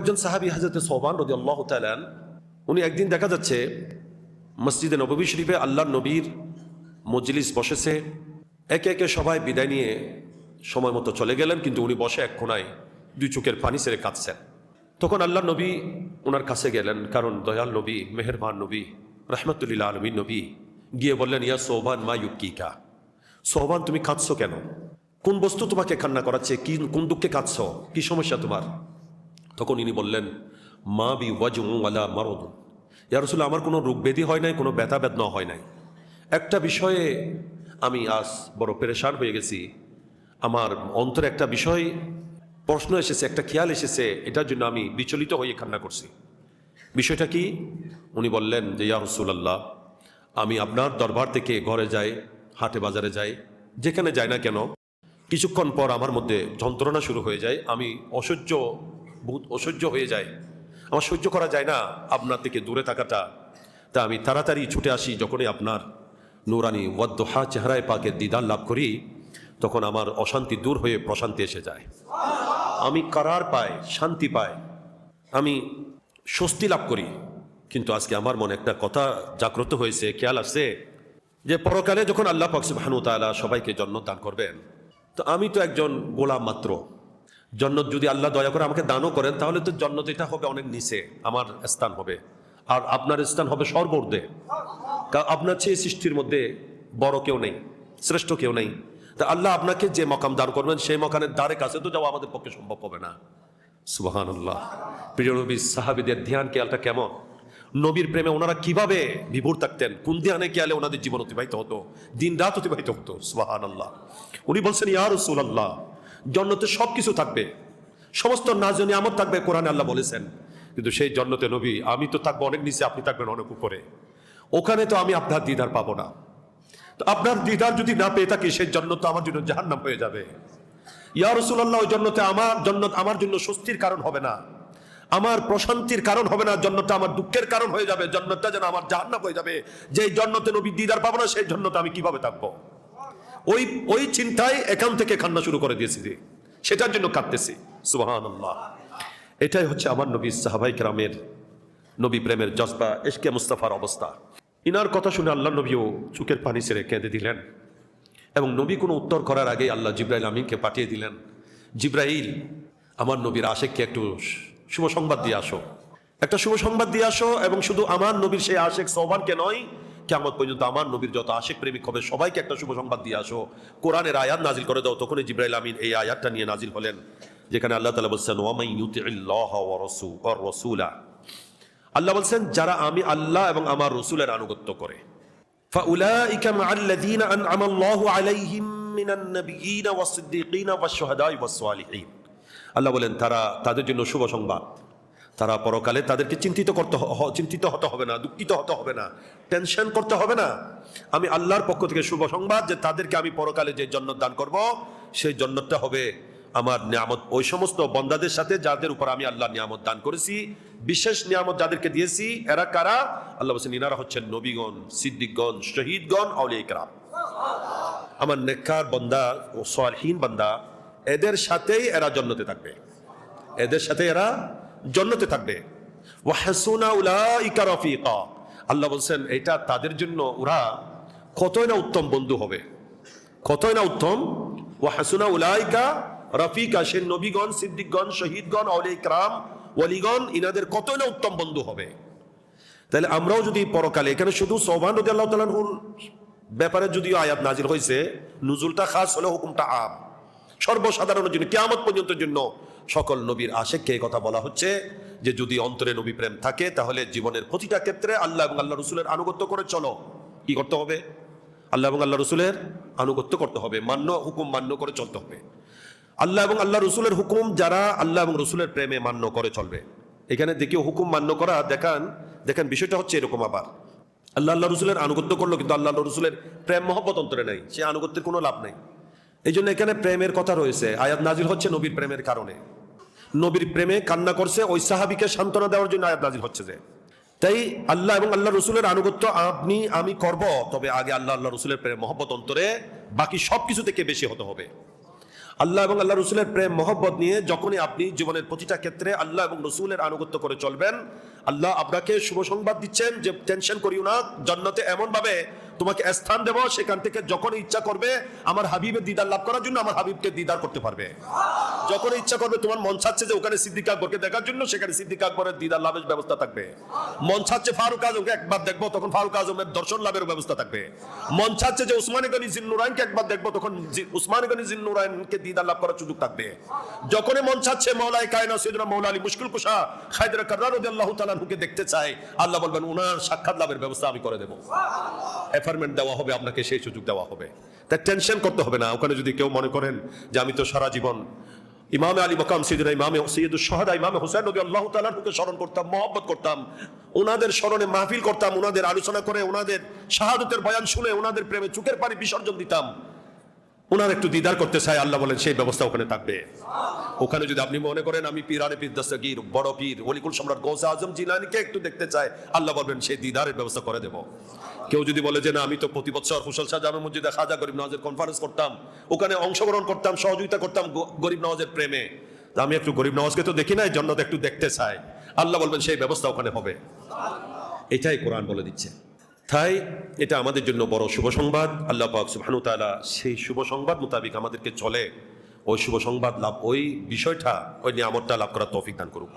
একজন সাহাবি হাজরতে সোবান রদি আল্লাহ তালান উনি একদিন দেখা যাচ্ছে মসজিদে নবী শরীফে আল্লাহ নবীর মজলিস বসেছে। একে একে সবাই বিদায় নিয়ে সময় মতো চলে গেলেন, কিন্তু উনি বসে এক কোনায় দুই চোখের পানি সেরে কাঁদছেন। তখন আল্লাহ নবী ওনার কাছে গেলেন, কারণ দয়াল নবী, মেহেরবান নবী রহমতুল্লাহ আলমী নবী, গিয়ে বললেন, ইয়া সোবান মা ইউকিকা সোহবান, তুমি কাঁদছো কেন? কোন বস্তু তোমাকে কান্না করাচ্ছে? কি, কোন দুঃখে কাঁদছো? কি সমস্যা তোমার? তখন ইনি বললেন, মা বি ওয়াজুলা মারদ ইয়া রসুল আমার কোনো রোগ ব্যাধি হয় নাই, কোনো ব্যথা বেদনা হয় নাই। একটা বিষয়ে আমি আজ বড় পেরেশান হয়ে গেছি। আমার অন্তরে একটা বিষয়, প্রশ্ন এসেছে, একটা খেয়াল এসেছে, এটার জন্য আমি বিচলিত হয়ে কান্না করছি। বিষয়টা কি? উনি বললেন যে, ইয়া রসুলাল্লাহ, আমি আপনার দরবার থেকে ঘরে যাই, হাটে বাজারে যাই, যেখানে যাই না কেন, কিছুক্ষণ পর আমার মধ্যে যন্ত্রণা শুরু হয়ে যায়, আমি অসহ্য বহুত অসহ্য হয়ে যায়। আমার সহ্য করা যায় না আপনার থেকে দূরে থাকাটা। তা আমি তাড়াতাড়ি ছুটে আসি যখনই আপনার নুরানি ওয়াদ্দোহা চেহারায় পাকে দিদার লাভ করি, তখন আমার অশান্তি দূর হয়ে প্রশান্তি এসে যায়। আমি কারার পাই শান্তি পাই আমি স্বস্তি লাভ করি। কিন্তু আজকে আমার মনে একটা কথা জাগ্রত হয়েছে, খেয়াল আসছে যে পরকালে যখন আল্লাহ পাকসে ভানু তালা সবাইকে জন্ম দান করবেন, তো আমি তো একজন গোলাম মাত্র। জন্নত যদি আল্লাহ দয়া করে আমাকে দানও করেন, তাহলে তো জন্নত এটা হবে অনেক নিচে, আমার স্থান হবে। আর আপনার স্থান হবে সর্বর্দে কারণ আপনার চেয়ে সৃষ্টির মধ্যে বড় কেউ নেই, শ্রেষ্ঠ কেউ নেই। তা আল্লাহ আপনাকে যে মকাম দান করবেন, সেই মকানের দ্বারে কাছে তো যাওয়া আমাদের পক্ষে সম্ভব হবে না। সুবাহান আল্লাহ প্রিয় নবী, সাহাবিদের ধ্যান কেয়ালটা কেমন? নবীর প্রেমে ওনারা কীভাবে বিভোর থাকতেন? কোন ধ্যানে খেয়ালে ওনাদের জীবন অতিবাহিত হতো? দিন রাত অতিবাহিত হতো। সুবাহান আল্লাহ উনি বলছেন ইয়ার রসুল আল্লাহ জন্নতে সব কিছু থাকবে। সমস্ত নাজনী আমদ থাকবে, কোরআনে আল্লাহ বলেছেন। কিন্তু সেই জন্নতে নবী, আমি তো থাকব অনেক নিচে, আপনি থাকবেন অনেক উপরে। ওখানে তো আমি আপনার দিদার পাবো না। তো আপনার দিদার যদি না পেয়ে থাকি, সেই জন্য তো আমার জন্য জাহান্নাম হয়ে যাবে। ইয়া রসুল্লাহ ওই জন্যতে আমার জন্য আমার জন্য স্বস্তির কারণ হবে না। আমার প্রশান্তির কারণ হবে না জন্যটা আমার দুঃখের কারণ হয়ে যাবে। জন্নতটা যেন আমার জাহান্নাম হয়ে যাবে। যে জন্নতে নবী দিদার পাবো না, সেই জন্যতে আমি কীভাবে থাকব? ওই ওই চিন্তায় এখান থেকে কান্না শুরু করে দিয়েছি যে, সেটার জন্য কাঁদতেছি। সুবাহান আল্লাহ এটাই হচ্ছে আমার নবী সাহাবাই গ্রামের নবী প্রেমের জজবা এসকে মুস্তাফার অবস্থা। ইনার কথা শুনে আল্লাহ নবীও চুকের পানি ছেড়ে কেঁদে দিলেন এবং নবী কোনো উত্তর করার আগে আল্লাহ জিব্রাইল আমিনকে পাঠিয়ে দিলেন। জিব্রাইল, আমার নবীর আশেককে একটু শুভ সংবাদ দিয়ে আসো। একটা শুভ সংবাদ দিয়ে আসো এবং শুধু আমার নবীর সেই আশেক সৌবানকে নয় কেমন পর্যন্ত আমার নবীর যত আশেক প্রেমিক হবে সবাইকে একটা শুভ সংবাদ দিয়ে আসো কোরআনের আয়াত নাজিল করে দাও তখনই জিব্রাইল আমিন এই আয়াতটা নিয়ে নাজিল হলেন যেখানে আল্লাহ তালা বলছেন ওয়ামাই ইউতিল্লাহ ওয়া রাসূ- ওয়া রাসূলা আল্লাহ বলছেন যারা আমি আল্লাহ এবং আমার রসুলের আনুগত্য করে فأولئك مع الذين أنعم الله عليهم من النبيين والصديقين والشهداء والصالحين আল্লাহ বলেন তারা তাদের জন্য শুভ সংবাদ তারা পরকালে তাদেরকে চিন্তিত করতে চিন্তিত হতে হবে না, দুঃখিত হতে হবে না টেনশন করতে হবে না। আমি আল্লাহর পক্ষ থেকে শুভ সংবাদ যে তাদেরকে আমি পরকালে যে জন্নত দান করব, সেই জন্নতটা হবে আমার নিয়ামত। ওই সমস্ত বন্দাদের সাথে যাদের উপর আমি আল্লাহ নিয়ামত দান করেছি, বিশেষ নিয়ামত যাদেরকে দিয়েছি, এরা কারা? আল্লাহ বলছেন, ইনারা হচ্ছেন নবীগণ, সিদ্দিকগণ, শহীদগণ আউলিকরাম আমার নেককার বন্দা ও সোয়ালহীন বান্দা, এদের সাথেই এরা জন্নতে থাকবে। এদের সাথে এরা জন্নতে থাকবে। ওয়াহাসুনা উলাইকা রফিকা। আল্লাহ বলছেন, এটা তাদের জন্য ওরা কতই না উত্তম বন্ধু হবে। কতই না উত্তম। ওয়াহাসুনা উলাইকা রফিকা, সে নবীগণ, সিদ্দিকগণ, শহীদগণ অলি ইকরাম, ওয়ালিগণ, ইনাদের কতই না উত্তম বন্ধু হবে। তাহলে আমরাও যদি পরকালে, এখানে শুধু সৌভান রদি আল্লাহ ব্যাপারে যদিও আয়াত নাজির হয়েছে, নুজুলটা খাস হলে হুকুমটা আম। সর্বসাধারণের জন্য, কেয়ামত পর্যন্ত জন্য সকল নবীর আশেককে কথা বলা হচ্ছে যে যদি অন্তরে নবী প্রেম থাকে, তাহলে জীবনের প্রতিটা ক্ষেত্রে আল্লাহ এবং আল্লাহ রসুলের আনুগত্য করে চলো। কি করতে হবে? আল্লাহ এবং আল্লাহ রসুলের আনুগত্য করতে হবে, মান্য, হুকুম মান্য করে চলতে হবে। আল্লাহ এবং আল্লাহ রসুলের হুকুম যারা আল্লাহ এবং রসুলের প্রেমে মান্য করে চলবে। এখানে দেখি হুকুম মান্য করা, দেখান, দেখেন বিষয়টা হচ্ছে এরকম আবার। আল্লাহ আল্লাহ রসুলের আনুগত্য করল, কিন্তু আল্লাহ আল্লাহ রসুলের প্রেম মহব্বত অন্তরে নেই, সে আনুগত্যের কোনো লাভ নেই। এই জন্য এখানে প্রেমের কথা রয়েছে, আয়াত নাজির হচ্ছে নবীর প্রেমের কারণে। নবীর প্রেমে কান্না করছে, ওই সাহাবিকে সান্ত্বনা দেওয়ার জন্য আয়াত নাজিল হচ্ছে যে। তাই আল্লাহ এবং আল্লাহ রসুলের আনুগত্য আপনি, আমি করব, তবে আগে আল্লাহ আল্লাহ রসুলের প্রেম মহব্বত অন্তরে বাকি সব কিছু থেকে বেশি হতে হবে। আল্লাহ এবং আল্লাহ রসুলের প্রেম, মহব্বত নিয়ে যখনই আপনি জীবনের প্রতিটা ক্ষেত্রে আল্লাহ এবং রসুলের আনুগত্য করে চলবেন, আল্লাহ আপনাকে শুভ সংবাদ দিচ্ছেন যে টেনশন করিও না, জন্নতে এমন ভাবে তোমাকে স্থান দেব, সেখান থেকে যখন ইচ্ছা করবে, আমার হাবিবের দিদার লাভ করার জন্য আমার হাবিবকে দিদার করতে পারবে। যখন ইচ্ছা করবে, তোমার মন চাচ্ছে যে ওখানে সিদ্দিক আকবরকে দেখার জন্য, সেখানে সিদ্দিক আকবরের দিদার লাভের ব্যবস্থা থাকবে। মন চাচ্ছে ফারুক আজমকে একবার দেখব, তখন ফারুক আজমের দর্শন লাভের ব্যবস্থা থাকবে। মন চাচ্ছে যে উসমানী গনি জিন্নুরাইনকে একবার দেখব, তখন উসমানী গনি জিন্নুরাইনকে দিদার লাভ করার সুযোগ থাকবে। যখনই মন চাচ্ছে মৌলাই কায়না সৈয়দনা মৌলা আলী মুশকিল কুশা খাইদরা কার্রার রাদিয়াল্লাহু তাআলাকে দেখতে চাই আল্লাহ বলবেন উনার সাক্ষাৎ লাভের ব্যবস্থা আমি করে দেবো। অ্যাপার্টমেন্ট দেওয়া হবে, আপনাকে সেই সুযোগ দেওয়া হবে। তাই টেনশন করতে হবে না, ওখানে যদি কেউ মনে করেন যে আমি তো সারা জীবন ইমামে আলী মকাম সৈদিনা ইমামে সৈয়দুল সোহাদা ইমামে হোসেন নবী আল্লাহ তালাহুকে স্মরণ করতাম, মহব্বত করতাম। ওনাদের স্মরণে মাহফিল করতাম ওনাদের আলোচনা করে ওনাদের শাহাদতের বয়ান শুনে ওনাদের প্রেমে চুকের পানি বিসর্জন দিতাম। ওনার একটু দিদার করতে চাই আল্লাহ বলেন, সেই ব্যবস্থা ওখানে থাকবে। ওখানে যদি আপনি মনে করেন, আমি পিরানে পীর দস্তগীর, বড় পীর অলিকুল সম্রাট গৌসা আজম জিলানিকে একটু দেখতে চাই আল্লাহ বলবেন, সেই দিদারের ব্যবস্থা করে দেব। কেউ যদি বলে যে, না, আমি তো প্রতি বছর হুসল শাহ জামে মসজিদে খাজা গরিব নওয়াজের কনফারেন্স করতাম, ওখানে অংশগ্রহণ করতাম, সহযোগিতা করতাম গরিব নওয়াজের প্রেমে, তা আমি একটু গরিব নওয়াজকে তো দেখি নাই জন্য একটু দেখতে চাই। আল্লাহ বলবেন, সেই ব্যবস্থা ওখানে হবে। এটাই কোরআন বলে দিচ্ছে। তাই এটা আমাদের জন্য বড় শুভ সংবাদ। আল্লাহ পাক সুবহানাহু তাআলা সেই শুভ সংবাদ মোতাবেক আমাদেরকে চলে। ওই শুভ সংবাদ লাভ, ওই বিষয়টা, ওই নিয়ামতটা লাভ করার তৌফিক দান করুক।